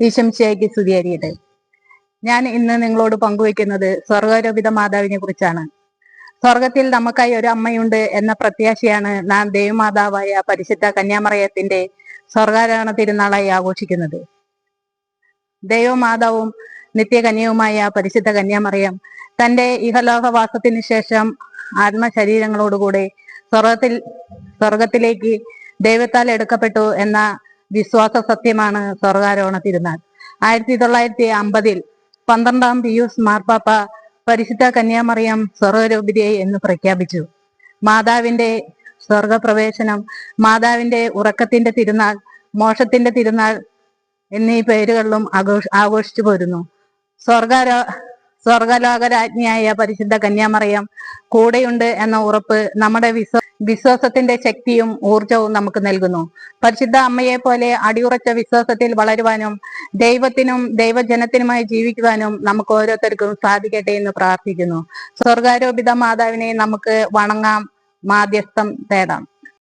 ഈശംശയ്ക്ക് സ്തുതിയായിരിക്കട്ടെ ഞാൻ ഇന്ന് നിങ്ങളോട് പങ്കുവെക്കുന്നത് സ്വർഗാരോപിത മാതാവിനെ കുറിച്ചാണ്. സ്വർഗത്തിൽ നമുക്കായി ഒരു അമ്മയുണ്ട് എന്ന പ്രത്യാശയാണ് നാം ദേവമാതാവായ പരിശുദ്ധ കന്യാമറയത്തിന്റെ സ്വർഗാരോഹണ തിരുനാളായി ആഘോഷിക്കുന്നത്. ദൈവമാതാവും നിത്യകന്യവുമായ പരിശുദ്ധ കന്യാമറിയം തന്റെ ഇഹലോകവാസത്തിന് ശേഷം ആത്മശരീരങ്ങളോടുകൂടെ സ്വർഗത്തിൽ സ്വർഗത്തിലേക്ക് ദൈവത്താൽ എടുക്കപ്പെട്ടു എന്ന വിശ്വാസ സത്യമാണ് സ്വർഗാരോഹണ തിരുനാൾ ആയിരത്തി തൊള്ളായിരത്തി അമ്പതിൽ പന്ത്രണ്ടാം പിയൂസ് മാർപ്പാപ്പ പരിശുദ്ധ കന്യാമറിയം സ്വർഗരൂപിതയെ എന്ന് പ്രഖ്യാപിച്ചു. മാതാവിന്റെ സ്വർഗപ്രവേശനം മാതാവിന്റെ ഉറക്കത്തിന്റെ തിരുനാൾ മോഷത്തിന്റെ തിരുനാൾ എന്നീ പേരുകളിലും ആഘോഷ ആഘോഷിച്ചു പോരുന്നു സ്വർഗാരോ സ്വർഗലോകരാജ്ഞിയായ പരിശുദ്ധ കന്യാമറിയം കൂടെയുണ്ട് എന്ന ഉറപ്പ് നമ്മുടെ വിശ്വ വിശ്വാസത്തിന്റെ ശക്തിയും ഊർജവും നമുക്ക് നൽകുന്നു. പരിശുദ്ധ അമ്മയെ പോലെ അടിയുറച്ച വിശ്വാസത്തിൽ വളരുവാനും ദൈവത്തിനും ദൈവജനത്തിനുമായി ജീവിക്കുവാനും നമുക്ക് ഓരോരുത്തർക്കും സാധിക്കട്ടെ എന്ന് പ്രാർത്ഥിക്കുന്നു. സ്വർഗാരോപിത മാതാവിനെ നമുക്ക് വണങ്ങാം. മാധ്യസ്ഥം തേടാം.